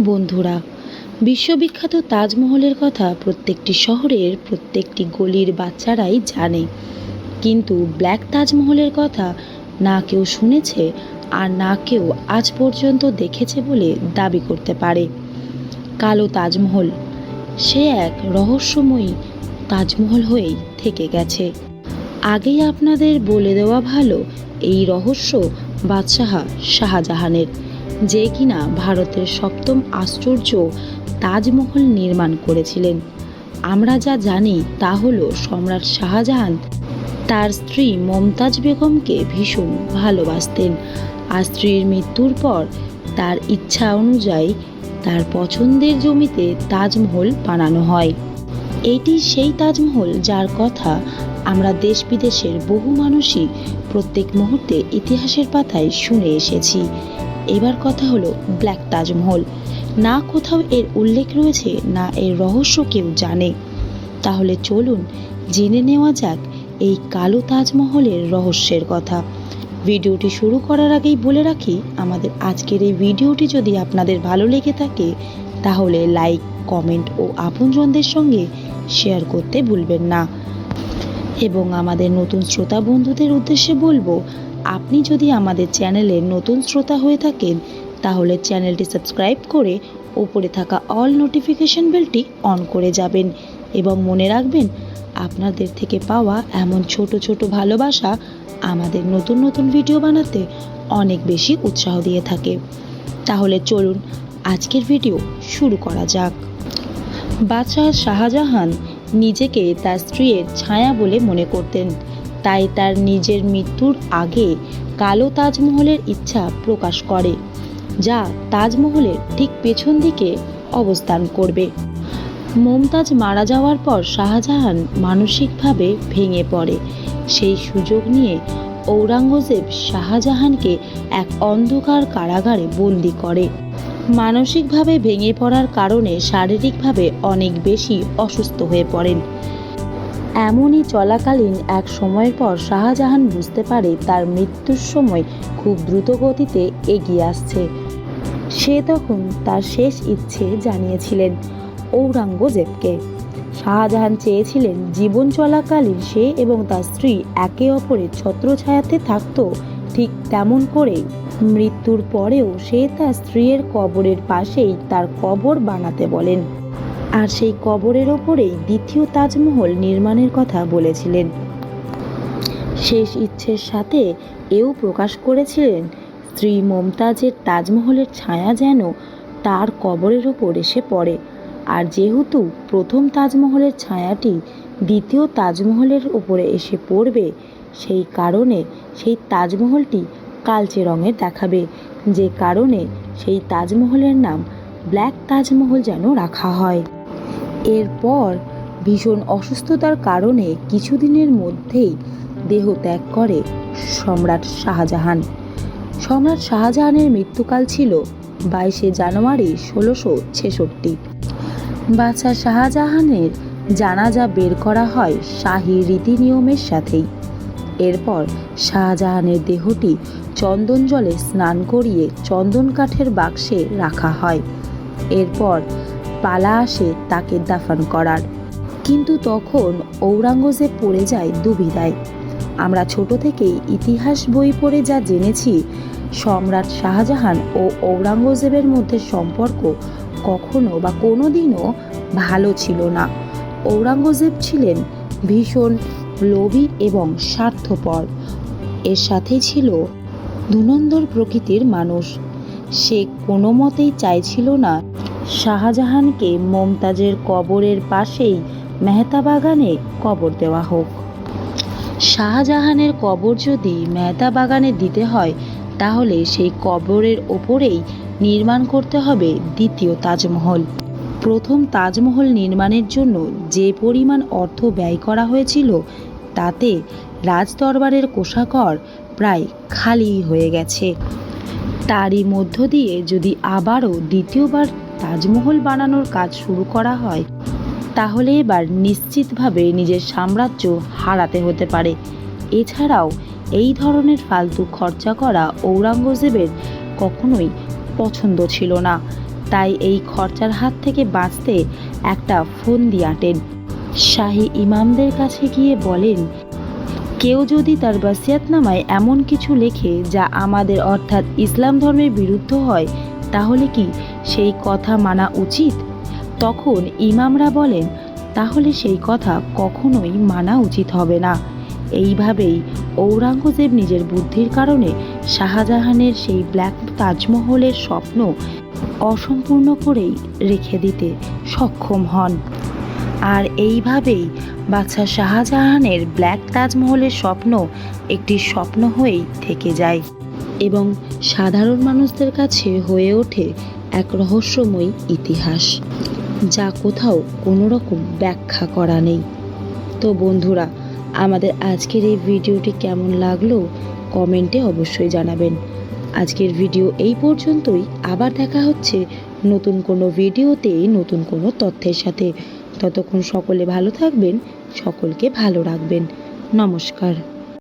বন্ধুরা, বিশ্ববিখ্যাত তাজমহলের কথা প্রত্যেকটি শহরের প্রত্যেকটি গলির বাচ্চারাই জানে। কিন্তু ব্ল্যাক তাজমহলের কথা না কেউ শুনেছে আর না কেউ আজ পর্যন্ত দেখেছে বলে দাবি করতে পারে। কালো তাজমহল, সে এক রহস্যময়ী তাজমহল হয়েই থেকে গেছে। আগেই আপনাদের বলে দেওয়া ভালো এই রহস্য বাদশাহ শাহজাহানের। যে কিনা ভারতের সপ্তম আশ্চর্য তাজমহল নির্মাণ করেছিলেন। আমরা যা জানি তা হল সম্রাট শাহজাহান তার স্ত্রী মমতাজ বেগমকে ভীষণ ভালোবাসতেন। আর স্ত্রীর মৃত্যুর পর তার ইচ্ছা অনুযায়ী তার পছন্দের জমিতে তাজমহল বানানো হয়। এটি সেই তাজমহল যার কথা আমরা দেশ বিদেশের বহু মানুষই প্রত্যেক মুহূর্তে ইতিহাসের পাতায় শুনে এসেছি। এবার কথা হলো ব্ল্যাক তাজমহল। না কোথাও এর উল্লেখ রয়েছে, না এর রহস্য কেউ জানে। তাহলে চলুন জেনে নেওয়া যাক এই কালো তাজমহলের রহস্যের কথা। ভিডিওটি শুরু করার আগেই বলে রাখি, আমাদের আজকের এই ভিডিওটি যদি আপনাদের ভালো লেগে থাকে, তাহলে লাইক, কমেন্ট ও আপনজনদের সঙ্গে শেয়ার করতে ভুলবেন না। এবং আমাদের নতুন শ্রোতা বন্ধুদের উদ্দেশ্যে বলব আপনি যদি আমাদের চ্যানেলের নতুন শ্রোতা হয়ে থাকেন, তাহলে চ্যানেলটি সাবস্ক্রাইব করে ওপরে থাকা অল নোটিফিকেশন বেলটি অন করে যাবেন এবং মনে রাখবেন, আপনাদের থেকে পাওয়া এমন ছোট ছোট ভালোবাসা আমাদের নতুন নতুন ভিডিও বানাতে অনেক বেশি উৎসাহ দিয়ে থাকে। তাহলে চলুন, আজকের ভিডিও শুরু করা যাক। বাদশাহ শাহজাহান নিজেকে তার স্ত্রীর ছায়া বলে মনে করতেন। তাই তার নিজের মৃত্যুর আগে কালো তাজমহলের ইচ্ছা প্রকাশ করে, যা তাজমহলের ঠিক পেছন দিকে অবস্থান করবে। মমতাজ মারা যাওয়ার পর শাহজাহান মানসিকভাবে ভেঙে পড়ে। সেই সুযোগ নিয়ে ঔরঙ্গজেব শাহজাহানকে এক অন্ধকার কারাগারে বন্দি করে। মানসিকভাবে ভেঙে পড়ার কারণে শারীরিকভাবে অনেক বেশি অসুস্থ হয়ে পড়েন। এমনই চলাকালীন এক সময়ের পর শাহজাহান বুঝতে পারে তার মৃত্যুর সময় খুব দ্রুত গতিতে এগিয়ে আসছে। সে তখন তার শেষ ইচ্ছে জানিয়েছিলেন ঔরঙ্গজেবকে। শাহজাহান চেয়েছিলেন জীবন চলাকালীন সে এবং তার স্ত্রী একে অপরের ছত্রছায়াতে থাকত ঠিক তেমন করেই। মৃত্যুর পরেও সে তার স্ত্রীর কবরের পাশেই তার কবর বানাতে বলেন। আর সেই কবরের ওপরেই দ্বিতীয় তাজমহল নির্মাণের কথা বলেছিলেন। শেষ ইচ্ছের সাথে এও প্রকাশ করেছিলেন স্ত্রী মমতাজের তাজমহলের ছায়া যেন তার কবরের ওপর এসে পড়ে। আর যেহেতু প্রথম তাজমহলের ছায়াটি দ্বিতীয় তাজমহলের উপরে এসে পড়বে, সেই কারণে সেই তাজমহলটি কালচে রঙের দেখাবে। যে কারণে সেই তাজমহলের নাম ব্ল্যাক তাজমহল যেন রাখা হয়। এরপর ভীষণ অসুস্থতার কারণে কিছুদিনের মধ্যেই দেহ ত্যাগ করে সম্রাট শাহজাহান। সম্রাট শাহজাহানের মৃত্যুকাল ছিল বাইশে জানুয়ারি ষোলোশো ছেষট্টি। বাদশাহ শাহজাহানের জানাজা বের করা হয় শাহী রীতি নিয়মের সাথেই। এরপর শাহজাহানের দেহটি চন্দন জলে স্নান করিয়ে চন্দন কাঠের বাক্সে রাখা হয়। এরপর পালা আসে তাকে দাফন করার। কিন্তু তখন ঔরঙ্গজেব পড়ে যায় দুবিধায় আমরা ছোট থেকেই ইতিহাস বই পড়ে যা জেনেছি, সম্রাট শাহজাহান ও ঔরঙ্গজেবের মধ্যে সম্পর্ক কখনো বা কোনো দিনও ভালো ছিল না। ঔরঙ্গজেব ছিলেন ভীষণ লোভী এবং স্বার্থপর। এর সাথেই ছিল দুনন্দর প্রকৃতির মানুষ। সে কোনো মতেই চাইছিল না শাহজাহানকে মমতাজের কবরের পাশেই মেহতা বাগানে কবর দেওয়া হোক। শাহজাহানের কবর যদি মেহতা বাগানে দিতে হয়, তাহলে সেই কবরের ওপরেই নির্মাণ করতে হবে দ্বিতীয় তাজমহল। প্রথম তাজমহল নির্মাণের জন্য যে পরিমাণ অর্থ ব্যয় করা হয়েছিল, তাতে রাজদরবারের কোষাকর প্রায় খালি হয়ে গেছে। তারই মধ্য দিয়ে যদি আবারও দ্বিতীয়বার তাজমহল বানানোর কাজ শুরু করা হয়, তাহলে এবার নিশ্চিতভাবে নিজের সাম্রাজ্য হারাতে হতে পারে। এছাড়াও, এই ধরনের ফালতু খরচা করা ঔরঙ্গজেবের কখনোই পছন্দ ছিল না। তাই এই খরচার হাত থেকে বাঁচতে একটা ফোন দিয়ে আঁটেন। শাহী ইমামদের কাছে গিয়ে বলেন, কেউ যদি তার বাসিয়াতনামায় এমন কিছু লেখে যা আমাদের অর্থাৎ ইসলাম ধর্মের বিরুদ্ধ হয় তাহলে কি সেই কথা মানা উচিত? তখন ইমামরা বলেন, তাহলে সেই কথা কখনোই মানা উচিত হবে না। এইভাবেই ঔরঙ্গজেব নিজের বুদ্ধির কারণে শাহজাহানের সেই ব্ল্যাক তাজমহলের স্বপ্ন অসম্পূর্ণ করেই রেখে দিতে সক্ষম হন। আর এইভাবেই বাদশা শাহজাহানের ব্ল্যাক তাজমহলের স্বপ্ন একটি স্বপ্ন হয়েই থেকে যায়। এবং সাধারণ মানুষদের কাছে হয়ে ওঠে এক রহস্যময় ইতিহাস, যা কোথাও কোনো রকম ব্যাখ্যা করা নেই। তো বন্ধুরা, আমাদের আজকের এই ভিডিওটি কেমন লাগল কমেন্টে অবশ্যই জানাবেন। আজকের ভিডিও এই পর্যন্তই। আবার দেখা হচ্ছে নতুন কোনো ভিডিওতে, নতুন কোনো তথ্যের সাথে। ততক্ষণ সকলে ভালো থাকবেন, সকলকে ভালো রাখবেন। নমস্কার।